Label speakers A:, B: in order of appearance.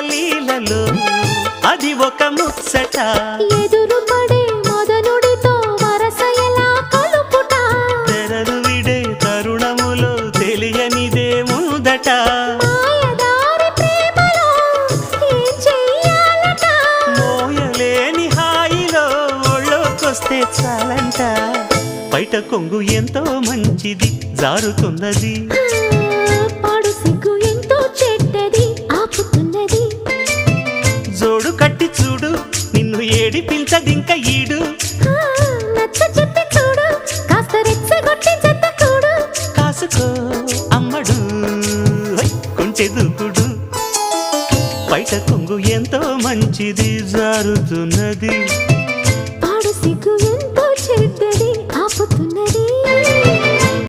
A: మధుర అది ఒక ముచ్చట.
B: ఎదురు పడే మదనుడితో వరసయలా కలుపుట?
A: తెరలు విడే తరుణములు తెలియనిదే ముందట. మోయలేని హాయిలో ఒళ్ళోకొస్తే చాలంట. బయట కొంగు ఎంతో మంచిది జారుతున్నది. చూడు నిన్ను ఏడిపించదింక ఈడు.
B: నచ్చ చెప్పి చూడు కాస్త రెచ్చగొట్టి జత కూడు
A: కాసుకో అమ్మడు కొంచె దూకుడు బయట కొంగు ఎంతో మంచిది జారుతున్నది.